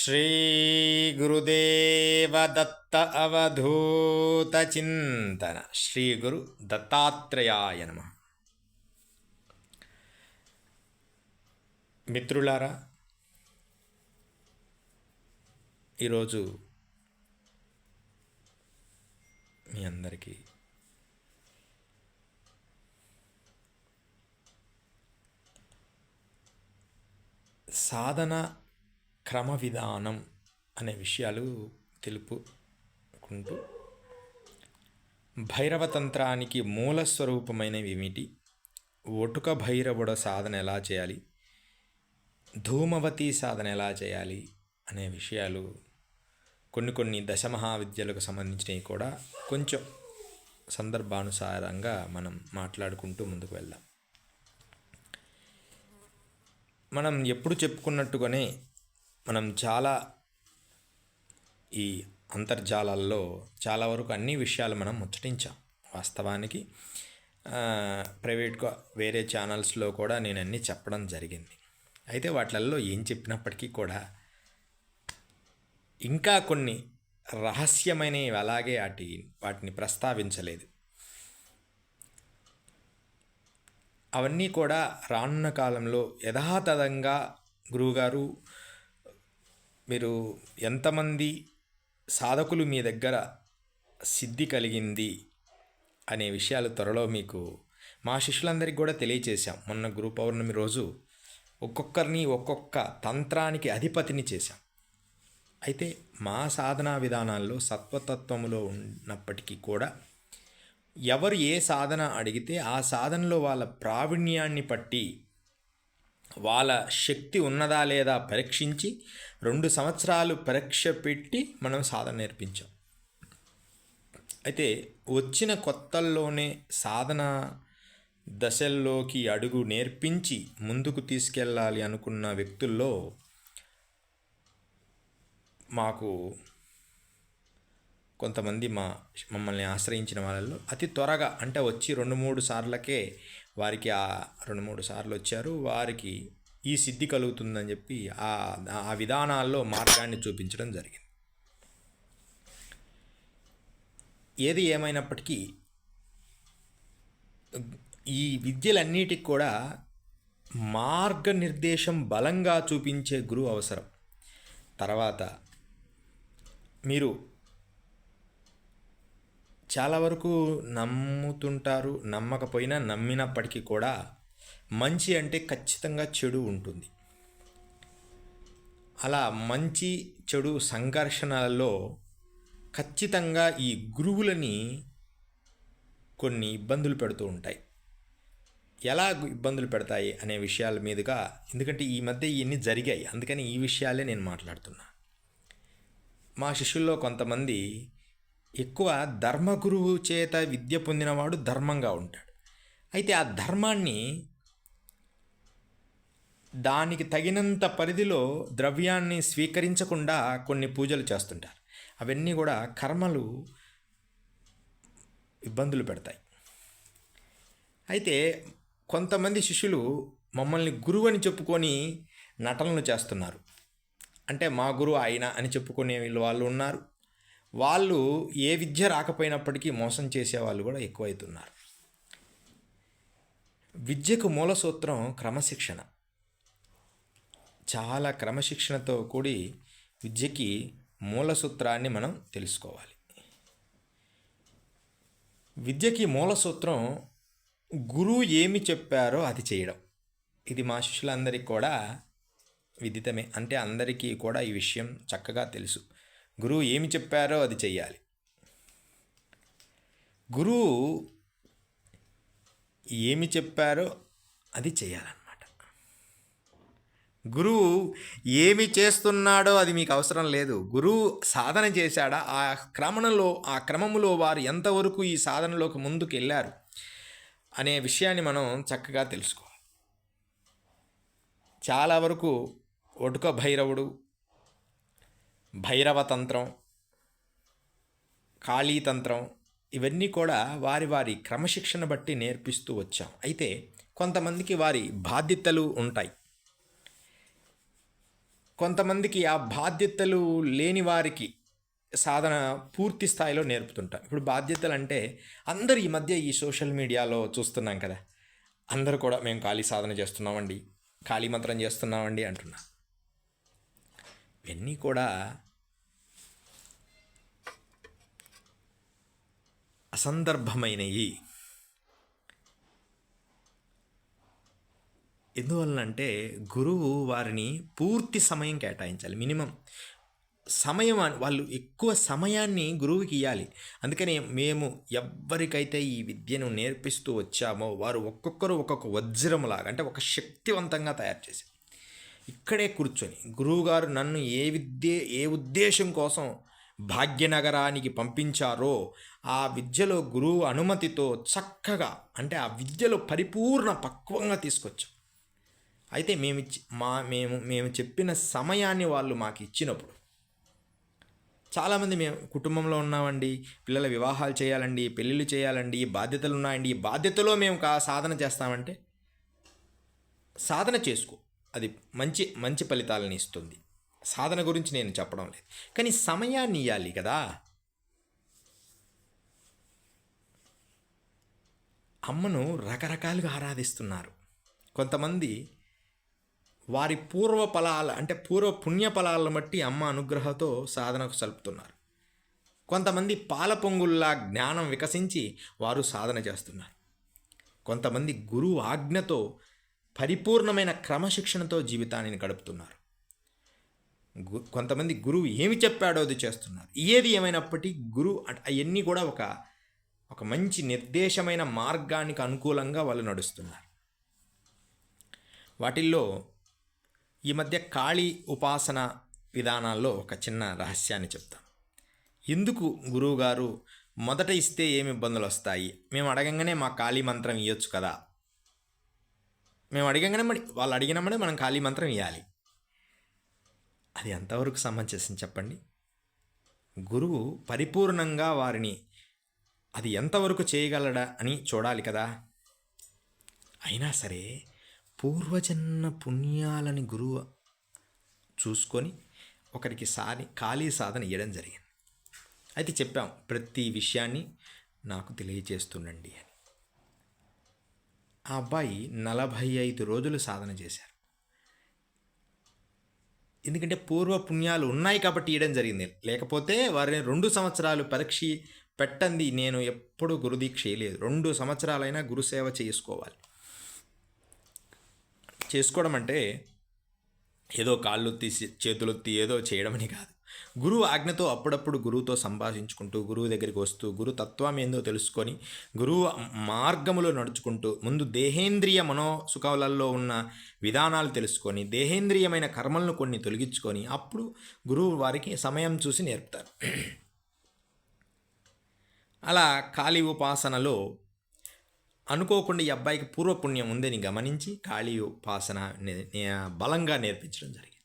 శ్రీ గురుదేవ దత్త అవధూత చింతన శ్రీ గురు దత్తాత్రేయాయ నమ మిత్రులారా ఈరోజు మీ అందరికీ సాధన క్రమ విధానం అనే విషయాలు తెలుపుకుంటూ భైరవతంత్రానికి మూల స్వరూపమైనవి ఏమిటి? ఒటుక భైరవుడ సాధన ఎలా చేయాలి? ధూమవతి సాధన ఎలా చేయాలి? అనే విషయాలు కొన్ని కొన్ని దశమహావిద్యలకు సంబంధించినవి కూడా కొంచెం సందర్భానుసారంగా మనం మాట్లాడుకుంటూ ముందుకు వెళ్దాం. మనం ఎప్పుడు చెప్పుకున్నట్టుగానే మనం చాలా ఈ అంతర్జాలాల్లో చాలా వరకు అన్ని విషయాలు మనం ముచ్చటించాం. వాస్తవానికి ప్రైవేట్గా వేరే ఛానల్స్లో కూడా నేను అన్నీ చెప్పడం జరిగింది. అయితే వాటిల్లో ఏం చెప్పినప్పటికీ కూడా ఇంకా కొన్ని రహస్యమైనవి అలాగే వాటి వాటిని ప్రస్తావించలేదు. అవన్నీ కూడా రానున్న కాలంలో యథాతథంగా గురువుగారు మీరు ఎంతమంది సాధకులు మీ దగ్గర సిద్ధి కలిగింది అనే విషయాలు త్వరలో మీకు మా శిష్యులందరికీ కూడా తెలియచేశాం. మొన్న గురు పౌర్ణమి రోజు ఒక్కొక్కరిని ఒక్కొక్క తంత్రానికి అధిపతిని చేశాం. అయితే మా సాధనా విధానాల్లో సత్వతత్వంలో ఉన్నప్పటికీ కూడా ఎవరు ఏ సాధన అడిగితే ఆ సాధనలో వాళ్ళ ప్రావీణ్యాన్ని పట్టి వాళ్ళ శక్తి ఉన్నదా లేదా పరీక్షించి రెండు సంవత్సరాలు పరీక్ష పెట్టి మనం సాధన నేర్పించాం. అయితే వచ్చిన కొత్తల్లోనే సాధన దశల్లోకి అడుగు నేర్పించి ముందుకు తీసుకెళ్ళాలి అనుకున్న వ్యక్తుల్లో మాకు కొంతమంది మా మమ్మల్ని ఆశ్రయించిన వాళ్ళల్లో అతి త్వరగా అంటే వచ్చి రెండు మూడు సార్లకే వారికి ఆ రెండు మూడు సార్లు వచ్చారు. వారికి ఈ సిద్ధి కలుగుతుందని చెప్పి ఆ ఆ విధానాల్లో మార్గాన్ని చూపించడం జరిగింది. ఏది ఏమైనప్పటికీ ఈ విద్యలన్నిటికి కూడా మార్గనిర్దేశం బలంగా చూపించే గురువు అవసరం. తర్వాత మీరు చాలా వరకు నమ్ముతుంటారు నమ్మకపోయినా నమ్మినప్పటికీ కూడా మంచి అంటే ఖచ్చితంగా చెడు ఉంటుంది. అలా మంచి చెడు సంఘర్షణలలో ఖచ్చితంగా ఈ గురువులని కొన్ని ఇబ్బందులు పెడుతూ ఉంటాయి. ఎలా ఇబ్బందులు పెడతాయి అనే విషయాల మీదుగా ఎందుకంటే ఈ మధ్య ఇవన్నీ జరిగాయి. అందుకని ఈ విషయాలే నేను మాట్లాడుతున్నా. మా శిష్యుల్లో కొంతమంది ఎక్కువ ధర్మగురువు చేత విద్య పొందినవాడు ధర్మంగా ఉంటాడు. అయితే ఆ ధర్మాన్ని దానికి తగినంత పరిధిలో ద్రవ్యాన్ని స్వీకరించకుండా కొన్ని పూజలు చేస్తుంటారు. అవన్నీ కూడా కర్మలు ఇబ్బందులు పెడతాయి. అయితే కొంతమంది శిష్యులు మమ్మల్ని గురువు అని చెప్పుకొని నటనలు చేస్తున్నారు. అంటే మా గురువు ఆయన అని చెప్పుకునే వాళ్ళు ఉన్నారు. వాళ్ళు ఏ విద్య రాకపోయినప్పటికీ మోసం చేసే వాళ్ళు కూడా ఎక్కువైతున్నారు. విద్యకు మూల సూత్రం క్రమశిక్షణ. చాలా క్రమశిక్షణతో కూడి విద్యకి మూల సూత్రాన్ని మనం తెలుసుకోవాలి. విద్యకి మూల సూత్రం గురువు ఏమి చెప్పారో అది చేయడం. ఇది మా శిష్యులందరికీ కూడా విదితమే. అంటే అందరికీ కూడా ఈ విషయం చక్కగా తెలుసు. గురువు ఏమి చెప్పారో అది చెయ్యాలి. గురువు ఏమి చెప్పారో అది చేయాలన్నమాట గురువు ఏమి చేస్తున్నాడో అది మీకు అవసరం లేదు. గురువు సాధన చేశాడా? ఆ క్రమణలో ఆ క్రమములో వారు ఎంతవరకు ఈ సాధనలోకి ముందుకు వెళ్ళారు అనే విషయాన్ని మనం చక్కగా తెలుసుకోవాలి. చాలా వరకు ఒటుక భైరవుడు భైరవతంత్రం కాళీతంత్రం ఇవన్నీ కూడా వారి వారి క్రమశిక్షణ బట్టి నేర్పిస్తూ వచ్చాం. అయితే కొంతమందికి వారి బాధ్యతలు ఉంటాయి. కొంతమందికి ఆ బాధ్యతలు లేని వారికి సాధన పూర్తి స్థాయిలో నేర్పుతుంటాం ఇప్పుడు బాధ్యతలు అంటే అందరూ ఈ మధ్య ఈ సోషల్ మీడియాలో చూస్తున్నాం కదా అందరూ కూడా మేము ఖాళీ సాధన చేస్తున్నామండి ఖాళీ మంత్రం చేస్తున్నామండి అంటున్నా. ఇవన్నీ కూడా అసందర్భమైనవి ఎందువలనంటే గురువు వారిని పూర్తి సమయం కేటాయించాలి మినిమం. సమయం వాళ్ళు ఎక్కువ సమయాన్ని గురువుకి ఇవ్వాలి అందుకని మేము ఎవ్వరికైతే ఈ విద్యను నేర్పిస్తూ వచ్చామో వారు ఒక్కొక్కరు ఒక్కొక్క వజ్రములాగా అంటే ఒక శక్తివంతంగా తయారు చేసి ఇక్కడే కూర్చొని గురువుగారు నన్ను ఏ విద్య ఏ ఉద్దేశం కోసం భాగ్యనగరానికి పంపించారో ఆ విద్యలో గురువు అనుమతితో చక్కగా అంటే ఆ విద్యలో పరిపూర్ణ పక్వంగా తీసుకొచ్చాం. అయితే మేము ఇచ్చి మా మేము మేము చెప్పిన సమయాన్ని వాళ్ళు మాకు ఇచ్చినప్పుడు చాలామంది మేము కుటుంబంలో ఉన్నామండి పిల్లల వివాహాలు చేయాలండి పెళ్ళిళ్ళు చేయాలండి బాధ్యతలు ఉన్నాయండి ఈ బాధ్యతలో మేము కా సాధన చేస్తామంటే సాధన చేసుకో. అది మంచి మంచి ఫలితాలను ఇస్తుంది. సాధన గురించి నేను చెప్పడం లేదు. కానీ సమయాన్ని ఇవ్వాలి కదా. అమ్మను రకరకాలుగా ఆరాధిస్తున్నారు. కొంతమంది వారి పూర్వ ఫలాల అంటే పూర్వ పుణ్య ఫలాలను బట్టి అమ్మ అనుగ్రహంతో సాధనకు సలుపుతున్నారు. కొంతమంది పాల పొంగుల్లా జ్ఞానం వికసించి వారు సాధన చేస్తున్నారు. కొంతమంది గురువు ఆజ్ఞతో పరిపూర్ణమైన క్రమశిక్షణతో జీవితాన్ని గడుపుతున్నారు. గు- కొంతమంది గురువు ఏమి చెప్పాడో అది చేస్తున్నారు. ఏది ఏమైనప్పటికీ గురువు అవన్నీ కూడా ఒక ఒక మంచి నిర్దేశమైన మార్గానికి అనుకూలంగా వాళ్ళు నడుస్తున్నారు. వాటిల్లో ఈ మధ్య కాళీ ఉపాసన విధానాల్లో ఒక చిన్న రహస్యాన్ని చెప్తాను. ఎందుకు గురువుగారు మొదట ఇస్తే ఏమి ఇబ్బందులు వస్తాయి? మేము అడగంగానే మా ఖాళీ మంత్రం ఇవ్వచ్చు కదా? మేము అడిగంగానే మరి వాళ్ళు అడిగినప్పుడే మనం ఖాళీ మంత్రం ఇవ్వాలి అది ఎంతవరకు సమంజసం చెప్పండి? గురువు పరిపూర్ణంగా వారిని అది ఎంతవరకు చేయగలడా అని చూడాలి కదా? అయినా సరే పూర్వజన్మ పుణ్యాలని గురువు చూసుకొని ఒకరికి సాని ఖాళీ సాధన ఇవ్వడం జరిగింది. అయితే చెప్పాం ప్రతి విషయాన్ని నాకు తెలియజేస్తుండండి అని. ఆ అబ్బాయి నలభై ఐదు రోజులు సాధన చేశారు. ఎందుకంటే పూర్వ పుణ్యాలు ఉన్నాయి కాబట్టి ఇవ్వడం జరిగింది. లేకపోతే వారిని రెండు సంవత్సరాలు పరీక్ష పెట్టండి నేను ఎప్పుడు గురుదీక్ష చేయలేదు రెండు సంవత్సరాలైనా గురుసేవ చేసుకోవాలి. చేసుకోవడం అంటే ఏదో కాళ్ళు తీసి చేతులొత్తి ఏదో చేయడమని కాదు. గురువు ఆజ్ఞతో అప్పుడప్పుడు గురువుతో సంభాషించుకుంటూ గురువు దగ్గరికి వస్తూ గురు తత్వం ఏందో తెలుసుకొని గురువు మార్గములో నడుచుకుంటూ ముందు దేహేంద్రియ మనోసుఖాలలో ఉన్న విధానాలు తెలుసుకొని దేహేంద్రియమైన కర్మలను కొన్ని తొలగించుకొని అప్పుడు గురువు వారికి సమయం చూసి నేర్పుతారు. అలా కాళీ ఉపాసనలో అనుకోకుండా ఈ అబ్బాయికి పూర్వపుణ్యం ఉందని గమనించి కాళీ ఉపాసన బలంగా నేర్పించడం జరిగింది.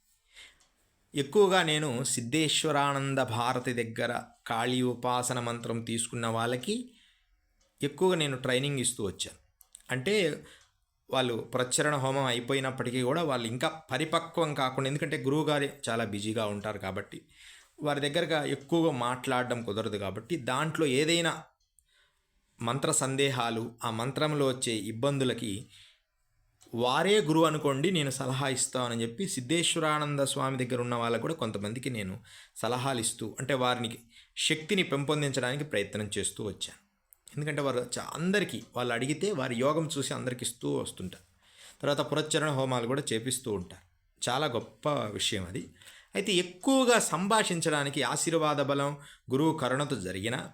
ఎక్కువగా నేను సిద్ధేశ్వరానంద భారతి దగ్గర కాళీ ఉపాసన మంత్రం తీసుకున్న వాళ్ళకి ఎక్కువగా నేను ట్రైనింగ్ ఇస్తూ వచ్చాను. అంటే వాళ్ళు ప్రచురణ హోమం అయిపోయినప్పటికీ కూడా వాళ్ళు ఇంకా పరిపక్వం కాకుండా ఎందుకంటే గురువుగారు చాలా బిజీగా ఉంటారు కాబట్టి వారి దగ్గరగా ఎక్కువగా మాట్లాడడం కుదరదు కాబట్టి దాంట్లో ఏదైనా మంత్ర సందేహాలు ఆ మంత్రంలో వచ్చే ఇబ్బందులకి వారే గురువు అనుకోండి నేను సలహా ఇస్తానని చెప్పి సిద్ధేశ్వరానంద స్వామి దగ్గర ఉన్న వాళ్ళకు కూడా కొంతమందికి నేను సలహాలు ఇస్తూ అంటే వారిని శక్తిని పెంపొందించడానికి ప్రయత్నం చేస్తూ వచ్చాను. ఎందుకంటే వారు చా- అందరికీ వాళ్ళు అడిగితే వారి యోగం చూసి అందరికి ఇస్తూ వస్తుంటారు. తర్వాత పురచ్చరణ హోమాలు కూడా చేపిస్తూ ఉంటారు. చాలా గొప్ప విషయం అది. అయితే ఎక్కువగా సంభాషించడానికి ఆశీర్వాద బలం గురువు కరుణతో జరిగిన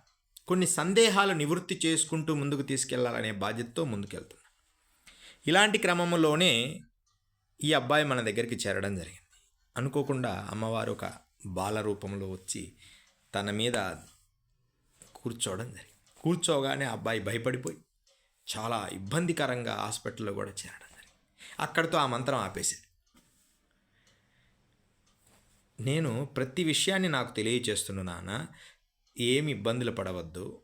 కొన్ని సందేహాలు నివృత్తి చేసుకుంటూ ముందుకు తీసుకెళ్ళాలనే బాధ్యతతో ముందుకెళ్తున్నా ఇలాంటి క్రమంలోనే ఈ అబ్బాయి మన దగ్గరికి చేరడం జరిగింది. అనుకోకుండా అమ్మవారు ఒక బాల రూపంలో వచ్చి తన మీద కూర్చోవడం జరిగింది. కూర్చోగానే ఆ అబ్బాయి భయపడిపోయి చాలా ఇబ్బందికరంగా హాస్పిటల్లో కూడా చేరడం జరిగింది. అక్కడితో ఆ మంత్రం ఆపేశాడు నేను ప్రతి విషయాన్ని నాకు తెలియచేస్తున్నా నాన్న ఏమి ఇబ్బందులు పడవద్దు.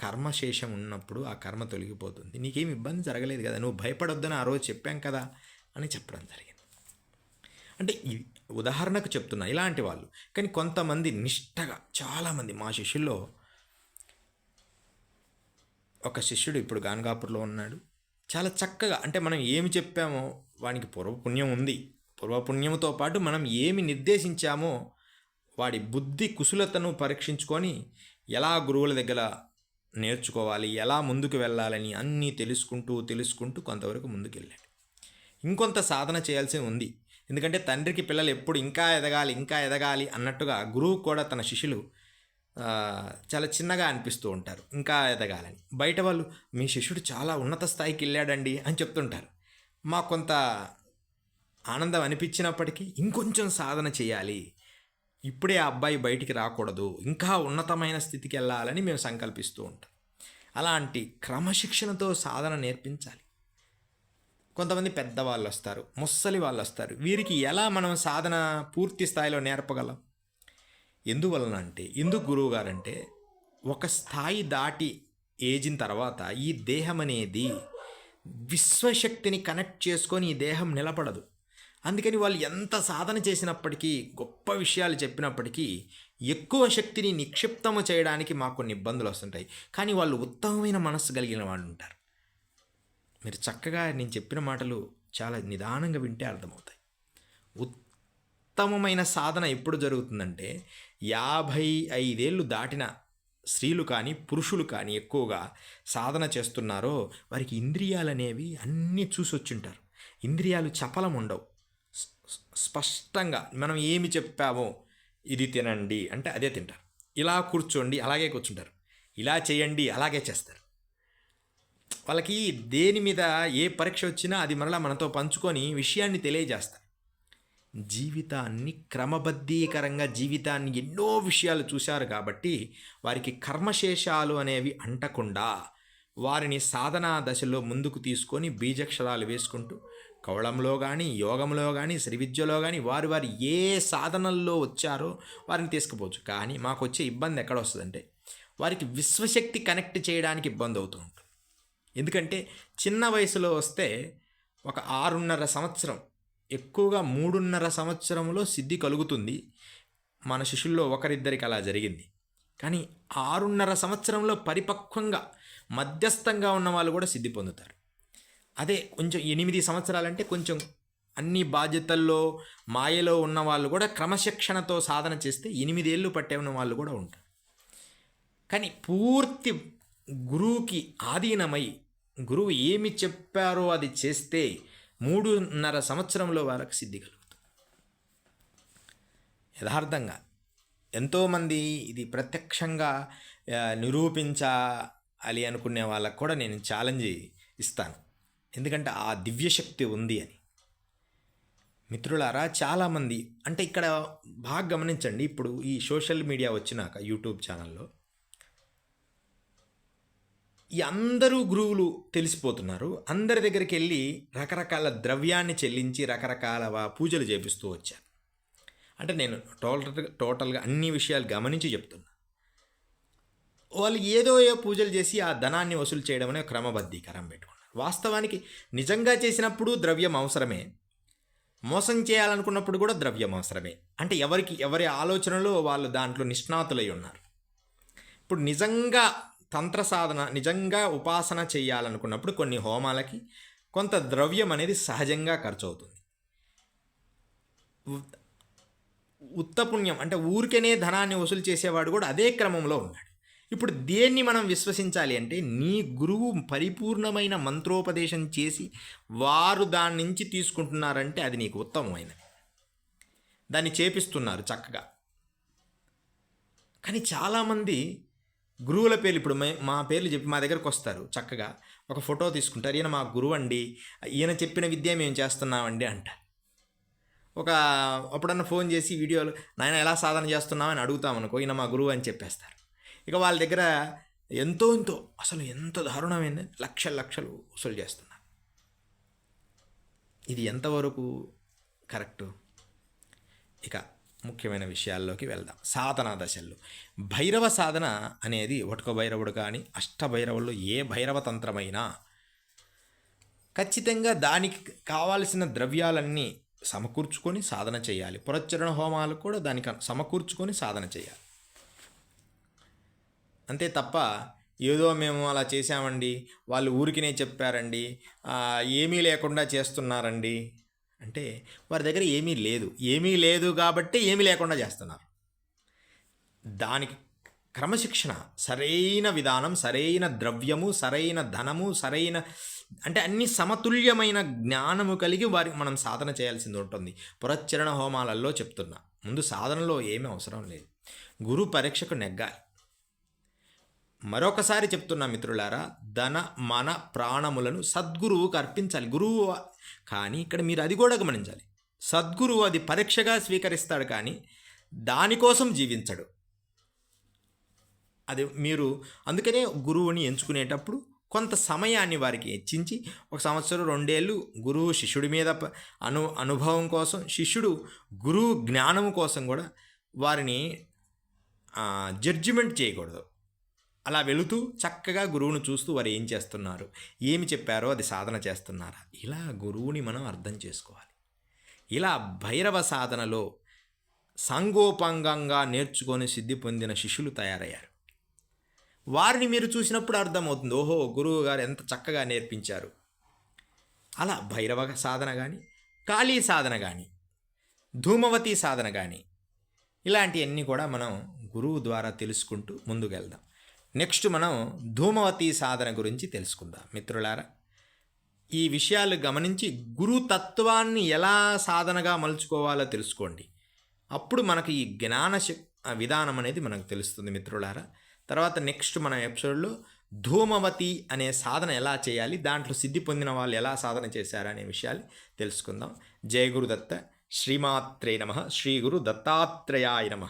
కర్మశేషం ఉన్నప్పుడు ఆ కర్మ తొలగిపోతుంది. నీకేమి ఇబ్బంది జరగలేదు కదా నువ్వు భయపడొద్దని ఆ రోజు చెప్పాం కదా అని చెప్పడం జరిగింది. అంటే ఉదాహరణకు చెప్తున్నా ఇలాంటి వాళ్ళు. కానీ కొంతమంది నిష్టగా చాలామంది మా శిష్యుల్లో ఒక శిష్యుడు ఇప్పుడు గాన్గాపూర్లో ఉన్నాడు. చాలా చక్కగా అంటే మనం ఏమి చెప్పామో వానికి పూర్వపుణ్యం ఉంది. పూర్వపుణ్యంతో పాటు మనం ఏమి నిర్దేశించామో వాడి బుద్ధి కుశలతను పరీక్షించుకొని ఎలా గురువుల దగ్గర నేర్చుకోవాలి ఎలా ముందుకు వెళ్ళాలని అన్నీ తెలుసుకుంటూ తెలుసుకుంటూ కొంతవరకు ముందుకు వెళ్ళాడు ఇంకొంత సాధన చేయాల్సి ఉంది. ఎందుకంటే తండ్రికి పిల్లలు ఎప్పుడు ఇంకా ఎదగాలి ఇంకా ఎదగాలి అన్నట్టుగా గురువు కూడా తన శిష్యులు చాలా చిన్నగా అనిపిస్తూ ఉంటారు. ఇంకా ఎదగాలని. బయట వాళ్ళు మీ శిష్యుడు చాలా ఉన్నత స్థాయికి వెళ్ళాడండి అని చెప్తుంటారు. మా కొంత ఆనందం అనిపించినప్పటికీ ఇంకొంచెం సాధన చేయాలి. ఇప్పుడే ఆ అబ్బాయి బయటికి రాకూడదు ఇంకా ఉన్నతమైన స్థితికి వెళ్ళాలని మేము సంకల్పిస్తూ ఉంటాం. అలాంటి క్రమశిక్షణతో సాధన నేర్పించాలి. కొంతమంది పెద్దవాళ్ళు వస్తారు ముస్సలి వాళ్ళు వస్తారు. వీరికి ఎలా మనం సాధన పూర్తి స్థాయిలో నేర్పగలం? ఎందువలన అంటే ఎందుకు గురువు గారంటే ఒక స్థాయి దాటి ఏజిన తర్వాత ఈ దేహం అనేది విశ్వశక్తిని కనెక్ట్ చేసుకొని ఈ దేహం నిలబడదు. అందుకని వాళ్ళు ఎంత సాధన చేసినప్పటికీ గొప్ప విషయాలు చెప్పినప్పటికీ ఎక్కువ శక్తిని నిక్షిప్తము చేయడానికి మాకు కొన్ని ఇబ్బందులు వస్తుంటాయి. కానీ వాళ్ళు ఉత్తమమైన మనస్సు కలిగిన వాళ్ళు ఉంటారు. మీరు చక్కగా నేను చెప్పిన మాటలు చాలా నిదానంగా వింటే అర్థమవుతాయి. ఉత్తమమైన సాధన ఎప్పుడు జరుగుతుందంటే యాభై ఐదేళ్ళు దాటిన స్త్రీలు కానీ పురుషులు కానీ ఎక్కువగా సాధన చేస్తున్నారో వారికి ఇంద్రియాలు అనేవి అన్నీ చూసొచ్చుంటారు. ఇంద్రియాలు చపలం ఉండవు స్పష్టంగా మనం ఏమి చెప్పామో ఇది తినండి అంటే అదే తింటారు. ఇలా కూర్చోండి అలాగే కూర్చుంటారు. ఇలా చేయండి అలాగే చేస్తారు. వాళ్ళకి దేని మీద ఏ పరీక్ష వచ్చినా అది మరలా మనతో పంచుకొని విషయాన్ని తెలియజేస్తారు. జీవితాన్ని క్రమబద్ధీకరంగా జీవితాన్ని ఎన్నో విషయాలు చూశారు కాబట్టి వారికి కర్మశేషాలు అనేవి అంటకుండా వారిని సాధనా దశలో ముందుకు తీసుకొని బీజక్షరాలు వేసుకుంటూ కవళంలో కానీ యోగంలో కానీ శ్రీ విద్యలో కానీ వారు వారు ఏ సాధనల్లో వచ్చారో వారిని తీసుకుపోవచ్చు. కానీ మాకు వచ్చే ఇబ్బంది ఎక్కడ వస్తుందంటే వారికి విశ్వశక్తి కనెక్ట్ చేయడానికి ఇబ్బంది అవుతూ ఉంటుంది. ఎందుకంటే చిన్న వయసులో వస్తే ఒక ఆరున్నర సంవత్సరం ఎక్కువగా మూడున్నర సంవత్సరంలో సిద్ధి కలుగుతుంది. మన శిష్యుల్లో ఒకరిద్దరికి అలా జరిగింది. కానీ ఆరున్నర సంవత్సరంలో పరిపక్వంగా మధ్యస్థంగా ఉన్న వాళ్ళు కూడా సిద్ధి పొందుతారు. అదే కొంచెం ఎనిమిది సంవత్సరాలంటే కొంచెం అన్ని బాధ్యతల్లో మాయలో ఉన్న వాళ్ళు కూడా క్రమశిక్షణతో సాధన చేస్తే ఎనిమిదేళ్ళు పట్టే ఉన్న వాళ్ళు కూడా ఉంటారు. కానీ పూర్తి గురువుకి ఆధీనమై గురువు ఏమి చెప్పారో అది చేస్తే మూడున్నర సంవత్సరంలో వారికి సిద్ధి కలుగుతుంది. యథార్థంగా ఎంతోమంది ఇది ప్రత్యక్షంగా నిరూపించాలి అనుకునే వాళ్ళకు కూడా నేను ఛాలెంజ్ ఇస్తాను. ఎందుకంటే ఆ దివ్యశక్తి ఉంది అని. మిత్రులారా చాలామంది అంటే ఇక్కడ బాగా గమనించండి ఇప్పుడు ఈ సోషల్ మీడియా వచ్చినాక యూట్యూబ్ ఛానల్లో ఈ అందరూ గురువులు తెలిసిపోతున్నారు. అందరి దగ్గరికి వెళ్ళి రకరకాల ద్రవ్యాన్ని చెల్లించి రకరకాల పూజలు చేపిస్తూ వచ్చారు. అంటే నేను టోటల్ టోటల్గా అన్ని విషయాలు గమనించి చెప్తున్నా. వాళ్ళు ఏదో ఏ పూజలు చేసి ఆ ధనాన్ని వసూలు చేయడం అనే క్రమబద్ధీకరం పెట్టుకుంటారు వాస్తవానికి నిజంగా చేసినప్పుడు ద్రవ్యం అవసరమే. మోసం చేయాలనుకున్నప్పుడు కూడా ద్రవ్యం అవసరమే. అంటే ఎవరికి ఎవరి ఆలోచనలో వాళ్ళు దాంట్లో నిష్ణాతులై ఉన్నారు. ఇప్పుడు నిజంగా తంత్ర సాధన నిజంగా ఉపాసన చేయాలనుకున్నప్పుడు కొన్ని హోమాలకి కొంత ద్రవ్యం అనేది సహజంగా ఖర్చు అవుతుంది ఉత్తపుణ్యం అంటే ఊరికేనే ధనాన్ని వసూలు చేసేవాడు కూడా అదే క్రమంలో ఉన్నాడు. ఇప్పుడు దేన్ని మనం విశ్వసించాలి అంటే నీ గురువు పరిపూర్ణమైన మంత్రోపదేశం చేసి వారు దాని నుంచి తీసుకుంటున్నారంటే అది నీకు ఉత్తమమైనది. దాన్ని చేపిస్తున్నారు చక్కగా. కానీ చాలామంది గురువుల పేర్లు ఇప్పుడు మా పేర్లు చెప్పి మా దగ్గరకు వస్తారు చక్కగా. ఒక ఫోటో తీసుకుంటారు ఈయన మా గురువు అండి ఈయన చెప్పిన విద్య మేము చేస్తున్నామండి అంటారు ఒక అప్పుడన్నా ఫోన్ చేసి వీడియోలు నాయన ఎలా సాధన చేస్తున్నామని అడుగుతామనుకో ఈయన మా గురువు అని చెప్పేస్తారు. ఇక వాళ్ళ దగ్గర ఎంతో ఎంతో అసలు ఎంత దారుణమైంది లక్ష లక్షలు వసూలు చేస్తున్నారు. ఇది ఎంతవరకు కరెక్టు? ఇక ముఖ్యమైన విషయాల్లోకి వెళ్దాం. సాధనా దశల్లో. భైరవ సాధన అనేది ఒటక భైరవుడు కానీ అష్టభైరవుల్లో ఏ భైరవ తంత్రమైనా ఖచ్చితంగా దానికి కావాల్సిన ద్రవ్యాలన్నీ సమకూర్చుకొని సాధన చేయాలి. పురచ్చరణ హోమాలు కూడా దానికి సమకూర్చుకొని సాధన చేయాలి. అంతే తప్ప ఏదో మేము అలా చేశామండి. వాళ్ళు ఊరికినే చెప్పారండి. ఏమీ లేకుండా చేస్తున్నారండి. అంటే వారి దగ్గర ఏమీ లేదు. ఏమీ లేదు కాబట్టి ఏమీ లేకుండా చేస్తున్నారు. దానికి క్రమశిక్షణ సరైన విధానం సరైన ద్రవ్యము సరైన ధనము సరైన అంటే అన్ని సమతుల్యమైన జ్ఞానము కలిగి వారికి మనం సాధన చేయాల్సింది ఉంటుంది. పురచ్చరణ హోమాలలో చెప్తున్నా. ముందు సాధనలో ఏమీ అవసరం లేదు. గురు పరీక్షకు నెగ్గాలి. మరొకసారి చెప్తున్నా మిత్రులారా ధన మన ప్రాణములను సద్గురువుకు అర్పించాలి. గురువు కానీ ఇక్కడ మీరు అది కూడా గమనించాలి. సద్గురువు అది పరీక్షగా స్వీకరిస్తాడు కానీ దానికోసం జీవించడు. అది మీరు అందుకనే గురువుని ఎంచుకునేటప్పుడు కొంత సమయాన్ని వారికి హెచ్చించి ఒక సంవత్సరం రెండేళ్ళు గురువు శిష్యుడి మీద అను అనుభవం కోసం శిష్యుడు గురువు జ్ఞానం కోసం కూడా వారిని జడ్జిమెంట్ చేయకూడదు. అలా వెళుతూ చక్కగా గురువును చూస్తూ వారు ఏం చేస్తున్నారు? ఏమి చెప్పారో అది సాధన చేస్తున్నారా? ఇలా గురువుని మనం అర్థం చేసుకోవాలి. ఇలా భైరవ సాధనలో సంగోపాంగంగా నేర్చుకొని సిద్ధి పొందిన శిష్యులు తయారయ్యారు. వారిని మీరు చూసినప్పుడు అర్థమవుతుంది ఓహో గురువు గారు ఎంత చక్కగా నేర్పించారు. అలా భైరవ సాధన కానీ కాళీ సాధన కానీ ధూమవతి సాధన కానీ ఇలాంటివన్నీ కూడా మనం గురువు ద్వారా తెలుసుకుంటూ ముందుకెళ్దాం. నెక్స్ట్ మనం ధూమవతి సాధన గురించి తెలుసుకుందాం. మిత్రులారా ఈ విషయాలు గమనించి గురుతత్వాన్ని ఎలా సాధనగా మలుచుకోవాలో తెలుసుకోండి. అప్పుడు మనకు ఈ జ్ఞాన విధానం అనేది మనకు తెలుస్తుంది మిత్రులారా. తర్వాత నెక్స్ట్ మన ఎపిసోడ్లో ధూమవతి అనే సాధన ఎలా చేయాలి దాంట్లో సిద్ధి పొందిన వాళ్ళు ఎలా సాధన చేశారు అనే విషయాలు తెలుసుకుందాం. జయ గురుదత్త శ్రీమాత్రే నమ శ్రీ గురు దత్తాత్రేయాయ నమ.